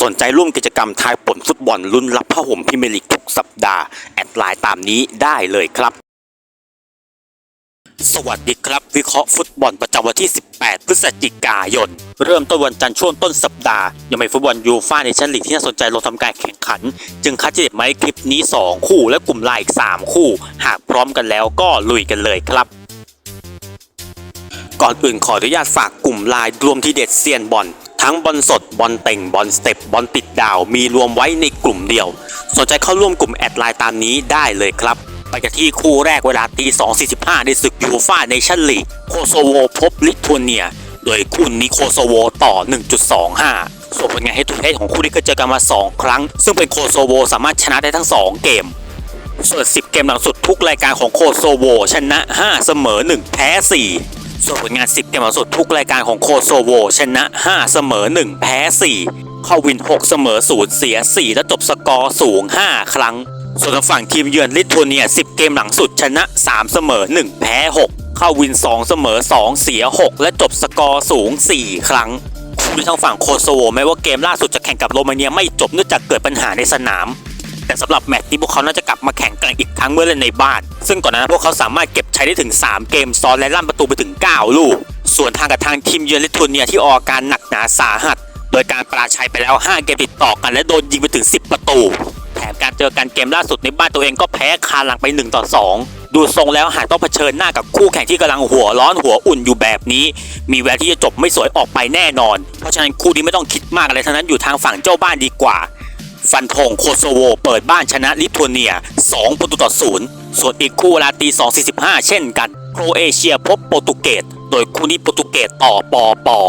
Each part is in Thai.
สนใจร่วมกิจกรรมทายผลฟุตบอลลุ้นรับผ้าห่มพรีเมลีกทุกสัปดาห์ แอดไลน์ตามนี้ได้เลยครับ สวัสดีครับ วิเคราะห์ฟุตบอลประจำวันที่ 18 พฤศจิกายน เริ่มต้นวันจันทร์ช่วงต้นสัปดาห์ ยังไมีฟุตบอลยูฟ่าในชั้นลีกที่น่าสนใจลงทำการแข่งขัน จึงคัดเจ็ดมาให้คลิปนี้ 2 คู่ และกลุ่มไลน์อีก 3 คู่ หากพร้อมกันแล้วก็ลุยกันเลยครับก่อนอื่นขออนุญาตฝากกลุ่มไลน์รวมที่เด็ดเซียนบอล ทั้งบอลสด บอลเต่ง บอลสเต็ป บอลติดดาว มีรวมไว้ในกลุ่มเดียว สนใจเข้าร่วมกลุ่มแอดไลน์ตามนี้ได้เลยครับ ไปกันที่คู่แรกเวลาตี 2.45 ในศึกยูฟ่าเนชั่นลีกโคโซโวพบลิทัวเนีย โดยคู่นี้โคโซโวต่อ 1.25 ส่วนผลงานให้ทุกเพศของคู่นี้ก็เจอกันมา 2 ครั้ง ซึ่งเป็นโคโซโวสามารถชนะได้ทั้ง 2 เกมส่วน 10 เกมหลังสุดทุกรายการของโคโซโวชนะ 5 เสมอ 1 แพ้ 4 ส่วนผลงาน 10 เกมลังสุดทุกรายการของโคโซโว ชนะ 5 เสมอ 1 แพ้ 4 เข้าวิน 6 เสมอ 0 เสีย 4 และจบสกอร์สูง 5 ครั้ง ส่วนทางฝั่งทีมเยือนลิทัวเนีย 10 เกมหลังสุดชนะ 3 เสมอ 1 แพ้ 6 เข้าวิน 2 เสมอ 2 เสีย 6 และจบสกอร์สูง 4 ครั้งคู่ทางฝั่งโคโซโวแม้ว่าเกมล่าสุดจะแข่งกับโรมาเนียไม่จบเนื่องจากเกิดปัญหาในสนาม แต่สำหรับแมตช์นี้พวกเขาน่าจะกลับมาแข่งกันอีกครั้งเมื่อเล่นในบ้าน ซึ่งก่อนหน้านั้นพวกเขาสามารถเก็บใช้ได้ถึง 3 เกมซ้อนและลั่นประตูไปถึง 9 ลูก ส่วนทางกับทางทีมเยือนลิทัวเนียที่ออกาการหนักหนาสาหัส โดยการปราชัยไปแล้ว 5 เกมติดต่อกันและโดนยิงไปถึง 10 ประตู แถมการเจอกันเกมล่าสุดในบ้านตัวเองก็แพ้คาหลังไป1ต่อ2ดูทรงแล้วหากต้องเผชิญหน้ากับคู่แข่งที่กำลังหัวร้อนหัวอุ่นอยู่แบบนี้ มีแววที่จะจบไม่สวยออกไปแน่นอน เพราะฉะนั้นคู่นี้ไม่ต้องคิดมากอะไรทั้งนั้นอยู่ทางฝั่งเจ้าบ้านดีกว่า ฟันธงโคโซโว เปิดบ้านชนะลิทัวเนีย 2 ประตูต่อศูนย์ส่วนอีกคู่เวลาตี2.45 เช่นกัน โครเอเชียพบโปรตุเกส โดยคู่นี้โปรตุเกสต่อปอปอ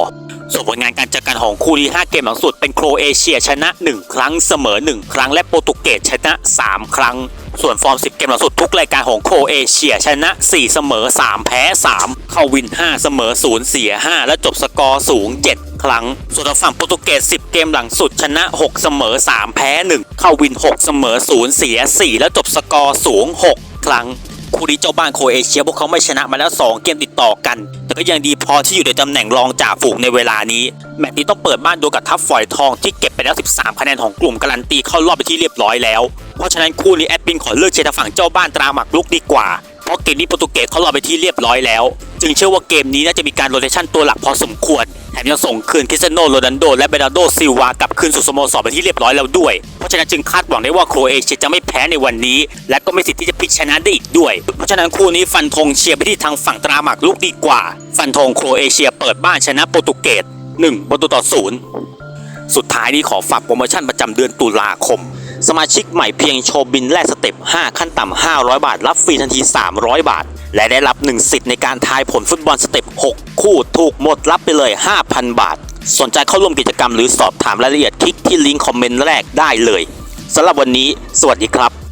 ส่วนผลงานการเจอกันของคู่นี้5เกมหลังสุดเป็นโครเอเชียชนะ 1 ครั้งเสมอ 1 ครั้งและโปรตุเกสชนะ 3 ครั้ง ส่วนฟอร์ม 10 เกมหลังสุดทุกรายการของโครเอเชียชนะ 4 เสมอ 3 แพ้ 3 เข้าวิน 5 เสมอ 0 เสีย 5 และจบสกอร์สูง 7 ครั้ง ส่วนฝั่งโปรตุเกส 10 เกมหลังสุดชนะ 6 เสมอ 3 แพ้ 1 เข้าวิน 6 เสมอ 0 เสีย 4 และจบสกอร์สูง 6 ครั้ง คู่นี้เจ้าบ้านโคเอเชียพวกเขาไม่ชนะมาแล้ว 2 เกมติดต่อกัน แต่ก็ยังดีพอที่อยู่ในตำแหน่งรองจ่าฝูงในเวลานี้ แมตช์นี้ต้องเปิดบ้านดูกับทัพฝอยทองที่เก็บไปแล้ว 13 คะแนนของกลุ่มการันตีเข้ารอบไปที่เรียบร้อยแล้ว เพราะฉะนั้นคู่นี้แอดมินขอเลือกเชียร์ทางฝั่งเจ้าบ้านตราหมักลุกดีกว่า เพราะเกมนี้โปรตุเกสเขารอบไปที่เรียบร้อยแล้ว จึงเชื่อว่าเกมนี้น่าจะมีการโรเตชันตัวหลักพอสมควร แถมยังส่งคืนคริสเตียโนโรนัลโด และเบรนาโดซิลวากลับคืนสู่สโมสรไปที่เรียบร้อยแล้วด้วย เพราะฉะนั้นจึงคาดหวังได้ว่าโครเอเชียจะไม่แพ้ในวันนี้ และก็ไม่สิทธิ์ที่จะพลิกชนะได้อีกด้วย เพราะฉะนั้นคู่นี้ฟันธงเชียร์ไปที่ทางฝั่งตราหมากลุกดีกว่า ฟันธงโครเอเชียเปิดบ้านชนะโปรตุเกส1ประตูต่อศูนย์สุดท้ายนี้ขอฝากโปรโมชั่นประจำเดือนตุลาคมสมาชิกใหม่เพียงโชว์บินแรกสเต็ป 5 ขั้นต่ำ 500 บาท รับฟรีทันที 300 บาท และได้รับ 1 สิทธิ์ในการทายผลฟุตบอลสเต็ป 6 คู่ถูกหมดรับไปเลย 5,000 บาท สนใจเข้าร่วมกิจกรรมหรือสอบถามรายละเอียดคลิกที่ลิงก์คอมเมนต์แรกได้เลยสำหรับวันนี้ สวัสดีครับ